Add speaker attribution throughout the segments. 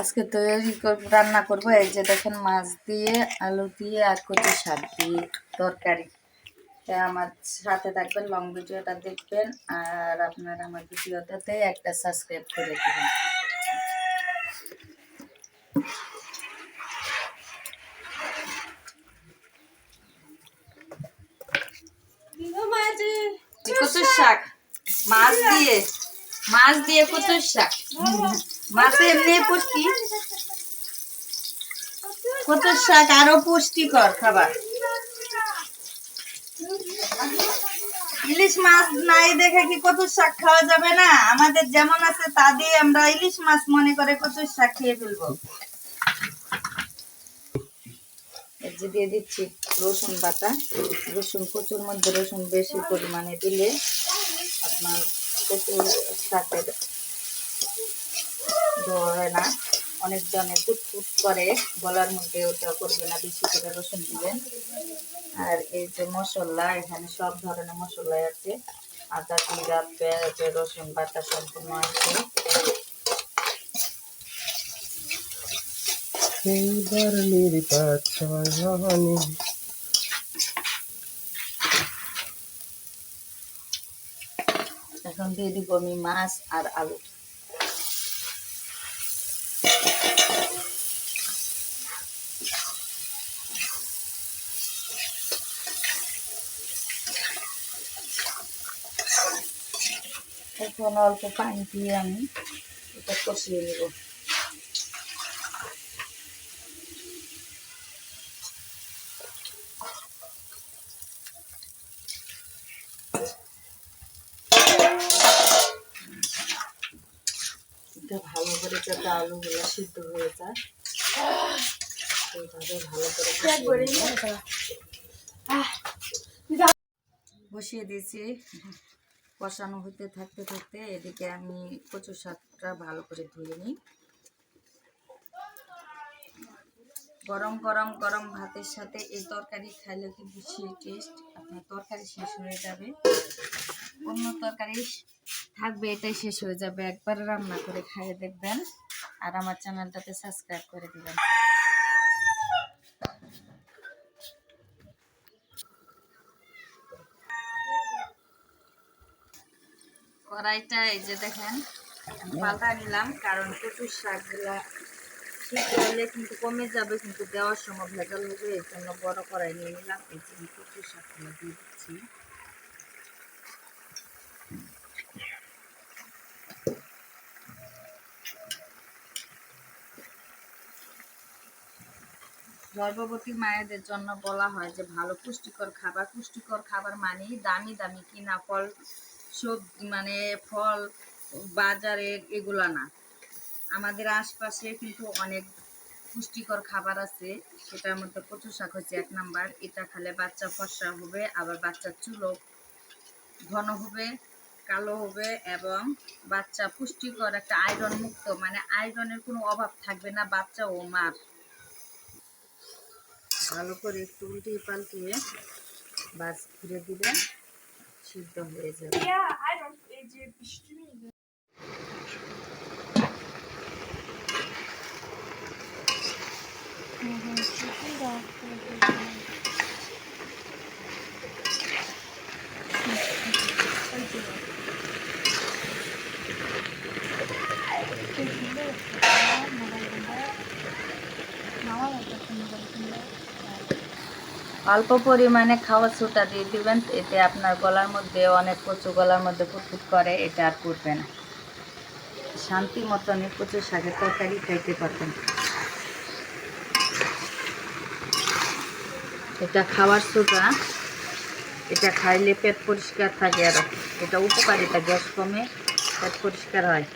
Speaker 1: আজকে তৈরি রান্না করব। এই যে দেখেন, মাছ দিয়ে আলু দিয়ে আর কচু শাক দিয়ে তরকারি। আমার সাথে থাকবেন, লং ভিডিওটা দেখবেন, আর আপনারা আমার ভিডিওটাতে একটা সাবস্ক্রাইব করে দেবেন। কচুর শাক, মাছ দিয়ে মাছ দিয়ে কচুর শাক। মাছে এমনি পুষ্টি? কচুর শাক আরও পুষ্টিকর খাবার। ইলিশ মাছ নাই দেখে কি কচুর শাক খাওয়া যাবে না? আমাদের যেমন আছে তা দিয়ে আমরা ইলিশ মাছ মনে করে কচুর শাক খেয়ে ফেলব। দিয়ে দিচ্ছি রসুন বাটা। রসুন, কচুর মধ্যে রসুন বেশি পরিমাণে দিলে আপনার কচুর শাকের ধরে না। অনেক জনে ফুটফুট করে গলার মধ্যে ওটা করবে না বেশি করে রসুন দিবেন। আর এই যে মশলা এখানে সব ধরনের মশলাই আছে। আদা জিরা পেঁয়াজ রসুন বাটা সম্পূর্ণ আছে। এখন দিয়ে দিব আমি মাছ আর আলু। এখন অল্প পানি দিয়ে আমি এটা কষিয়ে নেব। এটা ভালো করে যাতে আলুগুলো সিদ্ধ হয়ে যায়। ভালো করে বসিয়ে দিয়েছি। কষানো হতে থাকতে থাকতে এদিকে আমি কচু শাকটা ভালো করে ধুয়ে নিই। গরম গরম গরম ভাতের সাথে এই তরকারি খাইলে কিন্তু সেই টেস্ট আপনার তরকারি শেষ হয়ে যাবে। অন্য তরকারি থাকবে, এটাই শেষ হয়ে যাবে। একবার রান্না করে খাইয়ে দেখবেন। আর আমার চ্যানেলটাতে সাবস্ক্রাইব করে দিবেন। কড়াইটা এই যে দেখেন পাল্টা নিলাম কারণ কচুর শাকগুলা সিদ্ধ হলে কিন্তু কমে যাবে, কিন্তু দেওয়ার সময় ভেজাল হবে, এই জন্য বড় কড়াই নিয়ে নিলাম। এই যে আমি কচুর শাকগুলো দিয়ে দিচ্ছি। গর্ভবতী মায়েদের জন্য বলা হয় যে, ভালো পুষ্টিকর খাবার। পুষ্টিকর খাবার মানেই দামি দামি কিনা, ফল সবজি মানে ফল বাজারের এগুলো না। আমাদের আশপাশে কিন্তু অনেক পুষ্টিকর খাবার আছে। সেটার মধ্যে কচু শাক হচ্ছে এক নাম্বার। এটা খালে বাচ্চা ফর্সা হবে, আবার বাচ্চার চুলও ঘন হবে, কালো হবে, এবং বাচ্চা পুষ্টিকর একটা আয়রন মুক্ত মানে আয়রনের কোনো অভাব থাকবে না, বাচ্চা ও মার। ভালো করে একটু উল্টিয়ে পাল্টিয়ে বাস ঘুরে she's done is it? Yeah, I don't. Egypt, Egypt. Thank you. অল্প পরিমাণে খাওয়া ছোটা দিয়ে দিবেন, এতে আপনার গলার মধ্যে অনেক কচু গলার মধ্যে ফুটফুট করে, এটা আর করবে না। শান্তি এই কচু শাকের তরকারি খাইতে পারবেন। এটা খাওয়ার ছোটা, এটা খাইলে পেট পরিষ্কার থাকে আরও, এটা উপকারিতা গ্যাস কমে, পেট পরিষ্কার হয়।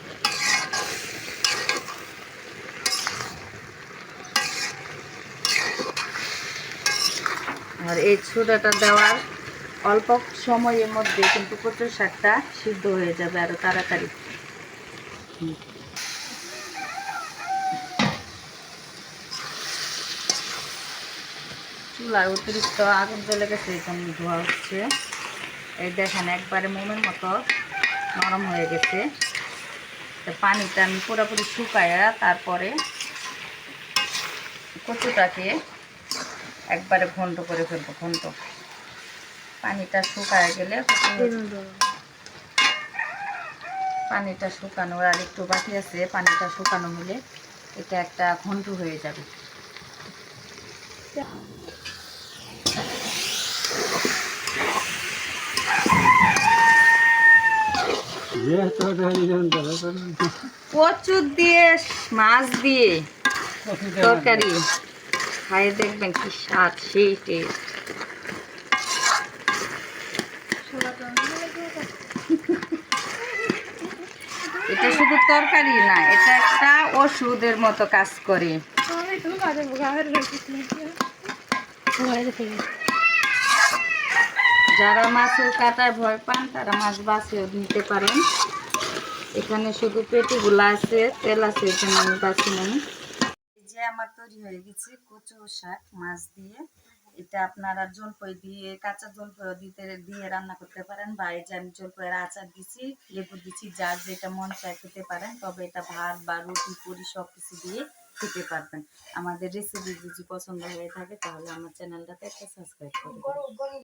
Speaker 1: আর এই ছোটাটা দেওয়ার অল্প সময়ের মধ্যে কিন্তু কচুর শাকটা সিদ্ধ হয়ে যাবে আরও তাড়াতাড়ি। চুলায় অতিরিক্ত আগুন জ্বলে গেছে জন্য ধোয়া হচ্ছে এই দেখেন একবারে মোমের মতো নরম হয়ে গেছে পানিটা আমি পুরোপুরি শুকায়া তারপরে কচুটাকে একবারে ঘন্ট করে ফেলব, ঘন্ট। পানিটা শুকায় গেলে পানিটা শুকানোর আর একটু বাকি আছে, পানিটা শুকানো হলে এটা একটা ঘন্ট হয়ে যাবে। কচু দিয়ে, মাছ দিয়ে, তরকারি। খাই দেখবেন কি স্বাদ, সেই টেস্ট এটা শুধু তরকারি না, এটা একটা ওষুধের মতো কাজ করে। যারা মাছের কাটায় ভয় পান, তারা মাছ বাছেও নিতে পারেন। এখানে শুধু পেটিগুলো আছে, তেল আছে জন্য আমি বাছি নাই। আমার তৈরি হয়ে গেছে কচু শাক, মাছ দিয়ে এটা আপনারা জলপাই দিয়ে, কাঁচা জলপাই দিতে, দিয়ে রান্না করতে পারেন বা এই যে আমি জলপাইয়ের আচার দিছি, লেবু দিচ্ছি যার যেটা মন চায় খেতে পারেন, তবে এটা ভাত বা রুটি, পুরি সব কিছু দিয়ে খেতে পারবেন আমাদের রেসিপি যদি পছন্দ হয়ে থাকে, তাহলে আমার চ্যানেলটাতে একটা সাবস্ক্রাইব করে দিন।